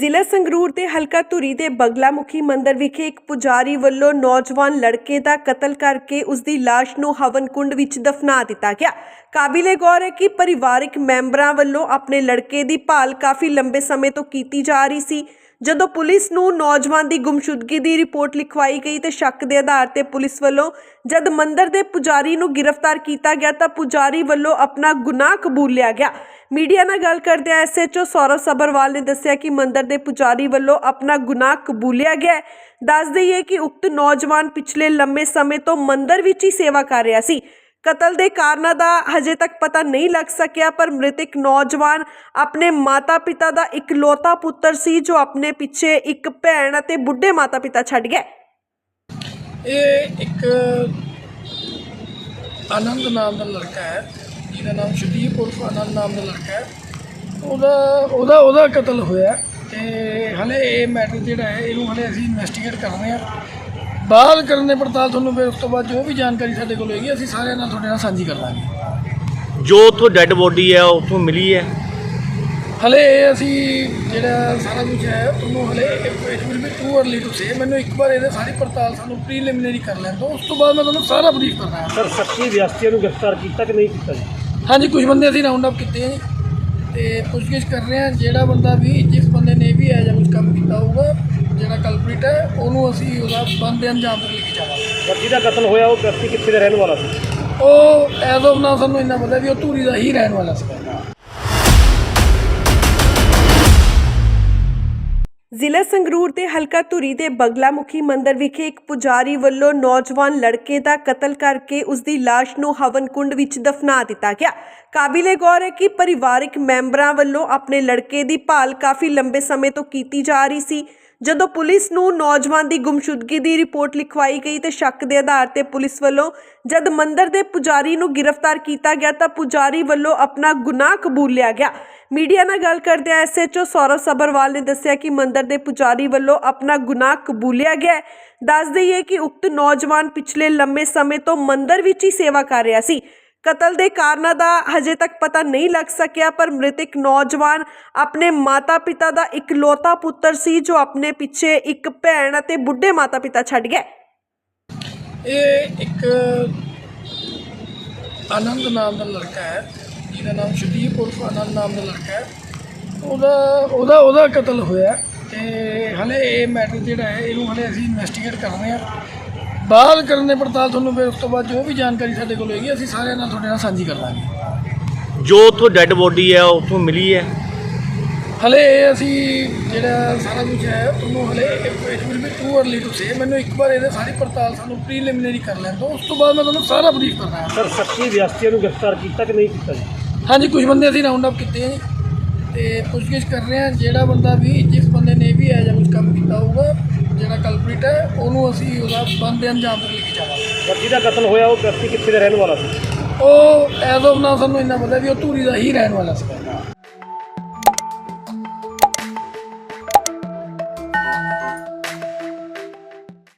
ਜ਼ਿਲ੍ਹਾ ਸੰਗਰੂਰ ਦੇ ਹਲਕਾ ਧੁਰੀ ਦੇ ਬਗਲਾਮੁਖੀ ਮੰਦਿਰ ਵਿਖੇ ਇੱਕ ਪੁਜਾਰੀ ਵੱਲੋਂ ਨੌਜਵਾਨ ਲੜਕੇ ਦਾ ਕਤਲ ਕਰਕੇ ਉਸ ਦੀ ਲਾਸ਼ ਨੂੰ ਹਵਨ ਕੁੰਡ ਵਿੱਚ ਦਫਨਾ ਦਿੱਤਾ ਗਿਆ। ਕਾਬਿਲੇ ਗੌਰ ਹੈ ਕਿ ਪਰਿਵਾਰਕ ਮੈਂਬਰਾਂ ਵੱਲੋਂ ਆਪਣੇ ਲੜਕੇ ਦੀ ਭਾਲ ਕਾਫੀ ਲੰਬੇ ਸਮੇਂ ਤੋਂ ਕੀਤੀ ਜਾ ਰਹੀ ਸੀ। ਜਦੋਂ ਪੁਲਿਸ ਨੂੰ ਨੌਜਵਾਨ ਦੀ ਗੁੰਮਸ਼ੁਦਗੀ ਦੀ ਰਿਪੋਰਟ ਲਿਖਵਾਈ ਗਈ ਤੇ ਸ਼ੱਕ ਦੇ ਆਧਾਰ ਤੇ ਪੁਲਿਸ ਵੱਲੋਂ ਜਦ ਮੰਦਰ ਦੇ ਪੁਜਾਰੀ ਨੂੰ ਗ੍ਰਿਫਤਾਰ ਕੀਤਾ ਗਿਆ ਤਾਂ ਪੁਜਾਰੀ ਵੱਲੋਂ ਆਪਣਾ ਗੁਨਾਹ ਕਬੂਲ ਲਿਆ ਗਿਆ। ਮੀਡੀਆ ਨਾਲ ਗੱਲ ਕਰਦਿਆਂ ਐਸਐਚਓ ਸੌਰਵ ਸਬਰਵਾਲ ਨੇ ਦੱਸਿਆ ਕਿ ਮੰਦਰ ਦੇ ਪੁਜਾਰੀ ਵੱਲੋਂ ਆਪਣਾ ਗੁਨਾਹ ਕਬੂਲਿਆ ਗਿਆ ਦੱਸ ਦਈਏ ਕਿ ਉਕਤ ਨੌਜਵਾਨ ਪਿਛਲੇ ਲੰਮੇ ਸਮੇਂ ਤੋਂ ਮੰਦਰ ਵਿੱਚ ਹੀ ਸੇਵਾ ਕਰ ਰਿਹਾ ਸੀ। ਕਤਲ ਦੇ ਕਾਰਨਾਂ ਦਾ ਹਜੇ ਤੱਕ ਪਤਾ ਨਹੀਂ ਲੱਗ ਸਕਿਆ, ਪਰ ਮ੍ਰਿਤਕ ਨੌਜਵਾਨ ਆਪਣੇ ਮਾਤਾ-ਪਿਤਾ ਦਾ ਇਕਲੌਤਾ ਪੁੱਤਰ ਸੀ, ਜੋ ਆਪਣੇ ਪਿੱਛੇ ਇੱਕ ਭੈਣ ਅਤੇ ਬੁੱਢੇ ਮਾਤਾ-ਪਿਤਾ ਛੱਡ ਗਿਆ। ਇਹ ਇੱਕ ਆਨੰਦ ਨਾਮ ਦਾ ਲੜਕਾ ਹੈ, ਜਿਹਦਾ ਨਾਮ ਸ਼ਦੀਪ ਉਰਫ ਆਨੰਦ ਨਾਮ ਦਾ ਲੜਕਾ ਹੈ। ਉਹਦਾ ਉਹਦਾ ਉਹਦਾ ਕਤਲ ਹੋਇਆ ਤੇ ਹਲੇ ਇਹ ਮੈਟਰ ਜਿਹੜਾ ਹੈ, ਇਹਨੂੰ ਹਲੇ ਅਸੀਂ ਇਨਵੈਸਟੀਗੇਟ ਕਰ ਰਹੇ ਹਾਂ। ਬਾਹਰ ਕਰਨ ਦੇ ਪੜਤਾਲ ਤੁਹਾਨੂੰ ਫਿਰ ਉਸ ਤੋਂ ਬਾਅਦ ਜੋ ਵੀ ਜਾਣਕਾਰੀ ਸਾਡੇ ਕੋਲ ਹੋਏਗੀ ਅਸੀਂ ਸਾਰਿਆਂ ਨਾਲ ਤੁਹਾਡੇ ਨਾਲ ਸਾਂਝੀ ਕਰ ਲਾਂਗੇ ਜੋ ਉੱਥੋਂ ਡੈੱਡ ਬੋਡੀ ਹੈ ਉੱਥੋਂ ਮਿਲੀ ਹੈ? ਹਲੇ ਇਹ ਅਸੀਂ ਜਿਹੜਾ ਸਾਰਾ ਕੁਝ ਹੈ ਉਹਨੂੰ ਹਲੇ it will be too early to say ਮੈਨੂੰ ਇੱਕ ਵਾਰ ਇਹਦੇ ਸਾਰੀ ਪੜਤਾਲ ਸਾਨੂੰ ਪ੍ਰੀਲਿਮਿਨਰੀ ਕਰ ਲੈਣ ਦਿਓ ਉਸ ਤੋਂ ਬਾਅਦ ਮੈਂ ਤੁਹਾਨੂੰ ਸਾਰਾ ਬਰੀਫ ਕਰਨਾ ਸਰ ਸੱਚੀ ਵਿਅਸਤੀਆਂ ਨੂੰ ਗ੍ਰਿਫਤਾਰ ਕੀਤਾ ਕਿ ਨਹੀਂ ਕੀਤਾ ਜੀ? ਹਾਂਜੀ ਕੁਝ ਬੰਦੇ ਅਸੀਂ ਰਾਉਂਡ ਅਪ ਕੀਤੇ ਜੀ। ਤੇ ਪੁੱਛਗਿੱਛ ਕਰ ਰਹੇ ਹਾਂ ਜਿਹੜਾ ਬੰਦਾ ਵੀ ਜਿਸ ਬੰਦੇ ਨੇ ਵੀ ਇਹ ਜਿਹਾ ਕੁਝ ਕੰਮ ਕੀਤਾ ਹੋਊਗਾ ਹੈ ਉਹਨੂੰ ਅਸੀਂ ਉਹਦਾ ਬੰਦੇ ਅੰਜਾਮ ਤੱਕ ਲੈ ਕੇ ਜਾਵਾਂਗੇ। ਪਰ ਜਿਹਦਾ ਕਤਲ ਹੋਇਆ ਉਹ ਵਿਅਕਤੀ ਕਿੱਥੇ ਦਾ ਰਹਿਣ ਵਾਲਾ ਸੀ? ਉਹ ਐਜ਼ ਆਫ ਨਾ ਸਾਨੂੰ ਇੰਨਾ ਪਤਾ ਵੀ ਉਹ ਧੂਰੀ ਦਾ ਹੀ ਰਹਿਣ ਵਾਲਾ ਸੀ। ਜ਼ਿਲ੍ਹਾ ਸੰਗਰੂਰ ਦੇ ਹਲਕਾ ਧੁਰੀ ਦੇ ਬਗਲਾਮੁਖੀ ਮੰਦਿਰ ਵਿਖੇ ਇੱਕ ਪੁਜਾਰੀ ਵੱਲੋਂ ਨੌਜਵਾਨ ਲੜਕੇ ਦਾ ਕਤਲ ਕਰਕੇ ਉਸ ਦੀ ਲਾਸ਼ ਨੂੰ ਹਵਨ ਕੁੰਡ ਵਿੱਚ ਦਫਨਾ ਦਿੱਤਾ ਗਿਆ। ਕਾਬਿਲੇ ਗੌਰ ਹੈ ਕਿ ਪਰਿਵਾਰਕ ਮੈਂਬਰਾਂ ਵੱਲੋਂ ਆਪਣੇ ਲੜਕੇ ਦੀ ਭਾਲ ਕਾਫੀ ਲੰਬੇ ਸਮੇਂ ਤੋਂ ਕੀਤੀ ਜਾ ਰਹੀ ਸੀ। ਜਦੋਂ ਪੁਲਿਸ ਨੂੰ ਨੌਜਵਾਨ ਦੀ ਗੁੰਮਸ਼ੁਦਗੀ ਦੀ ਰਿਪੋਰਟ ਲਿਖਵਾਈ ਗਈ ਤੇ ਸ਼ੱਕ ਦੇ ਆਧਾਰ ਤੇ ਪੁਲਿਸ ਵੱਲੋਂ ਜਦ ਮੰਦਰ ਦੇ ਪੁਜਾਰੀ ਨੂੰ ਗ੍ਰਿਫਤਾਰ ਕੀਤਾ ਗਿਆ ਤਾਂ ਪੁਜਾਰੀ ਵੱਲੋਂ ਆਪਣਾ ਗੁਨਾਹ ਕਬੂਲ ਲਿਆ ਗਿਆ। ਮੀਡੀਆ ਨਾਲ ਗੱਲ ਕਰਦਿਆਂ ਐਸਐਚਓ ਸੌਰਵ ਸਬਰਵਾਲ ਨੇ ਦੱਸਿਆ ਕਿ ਮੰਦਰ ਦੇ ਪੁਜਾਰੀ ਵੱਲੋਂ ਆਪਣਾ ਗੁਨਾਹ ਕਬੂਲਿਆ ਗਿਆ ਦੱਸ ਦਈਏ ਕਿ ਉਕਤ ਨੌਜਵਾਨ ਪਿਛਲੇ ਲੰਮੇ ਸਮੇਂ ਤੋਂ ਮੰਦਰ ਵਿੱਚ ਹੀ ਸੇਵਾ ਕਰ ਰਿਹਾ ਸੀ। ਕਤਲ ਦੇ ਕਾਰਨਾਂ ਦਾ ਹਜੇ ਤੱਕ ਪਤਾ ਨਹੀਂ ਲੱਗ ਸਕਿਆ, ਪਰ ਮ੍ਰਿਤਕ ਨੌਜਵਾਨ ਆਪਣੇ ਮਾਤਾ-ਪਿਤਾ ਦਾ ਇਕਲੌਤਾ ਪੁੱਤਰ ਸੀ, ਜੋ ਆਪਣੇ ਪਿੱਛੇ ਇੱਕ ਭੈਣ ਅਤੇ ਬੁੱਢੇ ਮਾਤਾ-ਪਿਤਾ ਛੱਡ ਗਿਆ। ਇਹ ਇੱਕ ਆਨੰਦ ਨਾਮ ਦਾ ਲੜਕਾ ਹੈ, ਜਿਹਦਾ ਨਾਮ ਸ਼ਦੀਪ ਉਰਫ ਆਨੰਦ ਨਾਮ ਦਾ ਲੜਕਾ ਹੈ। ਉਹਦਾ ਉਹਦਾ ਉਹਦਾ ਕਤਲ ਹੋਇਆ ਤੇ ਹਲੇ ਇਹ ਮੈਟਰ ਜਿਹੜਾ ਹੈ, ਇਹਨੂੰ ਹਲੇ ਅਸੀਂ ਇਨਵੈਸਟੀਗੇਟ ਕਰ ਰਹੇ ਹਾਂ। ਬਾਹਰ ਕਰਨ ਦੇ ਪੜਤਾਲ ਤੁਹਾਨੂੰ ਫਿਰ ਉਸ ਤੋਂ ਬਾਅਦ ਜੋ ਵੀ ਜਾਣਕਾਰੀ ਸਾਡੇ ਕੋਲ ਹੋਏਗੀ ਅਸੀਂ ਸਾਰਿਆਂ ਨਾਲ ਤੁਹਾਡੇ ਨਾਲ ਸਾਂਝੀ ਕਰ ਲਾਂਗੇ ਜੋ ਉੱਥੋਂ ਡੈੱਡ ਬੋਡੀ ਹੈ ਉੱਥੋਂ ਮਿਲੀ ਹੈ? ਹਲੇ ਇਹ ਅਸੀਂ ਜਿਹੜਾ ਸਾਰਾ ਕੁਝ ਹੈ ਉਹਨੂੰ ਹਲੇ it will be too early to say ਮੈਨੂੰ ਇੱਕ ਵਾਰ ਇਹਦੇ ਸਾਰੀ ਪੜਤਾਲ ਸਾਨੂੰ ਪ੍ਰੀਲਿਮਿਨਰੀ ਕਰ ਲੈਣ ਦਿਓ ਉਸ ਤੋਂ ਬਾਅਦ ਮੈਂ ਤੁਹਾਨੂੰ ਸਾਰਾ ਬਰੀਫ ਕਰਨਾ ਸਰ ਸੱਚੀ ਵਿਅਸਤੀਆਂ ਨੂੰ ਗ੍ਰਿਫਤਾਰ ਕੀਤਾ ਕਿ ਨਹੀਂ ਕੀਤਾ ਜੀ? ਹਾਂਜੀ ਕੁਝ ਬੰਦੇ ਅਸੀਂ ਰਾਉਂਡ ਅਪ ਕੀਤੇ ਆ ਜੀ। ਤੇ ਪੁੱਛਗਿੱਛ ਕਰ ਰਹੇ ਹਾਂ ਜਿਹੜਾ ਬੰਦਾ ਵੀ ਜਿਸ ਬੰਦੇ ਨੇ ਵੀ ਇਹ ਜਿਹਾ ਕੁਝ ਕੰਮ ਕੀਤਾ ਹੋਊਗਾ ਜਿਹੜਾ ਕਲਪ੍ਰੀਟ ਹੈ ਉਹਨੂੰ ਅਸੀਂ ਉਹਦਾ ਬੰਦੇ ਅੰਜਾਮ ਤੱਕ ਲੈ ਕੇ ਜਾਵਾਂਗੇ ਪਰ ਜਿਹਦਾ ਕਤਲ ਹੋਇਆ ਉਹ ਵਿਅਕਤੀ ਕਿੱਥੇ ਦਾ ਰਹਿਣ ਵਾਲਾ ਸੀ? ਉਹ ਐਜ਼ ਆਫ ਨਾ ਸਾਨੂੰ ਇੰਨਾ ਪਤਾ ਵੀ ਉਹ ਧੂਰੀ ਦਾ ਹੀ ਰਹਿਣ ਵਾਲਾ ਸੀ।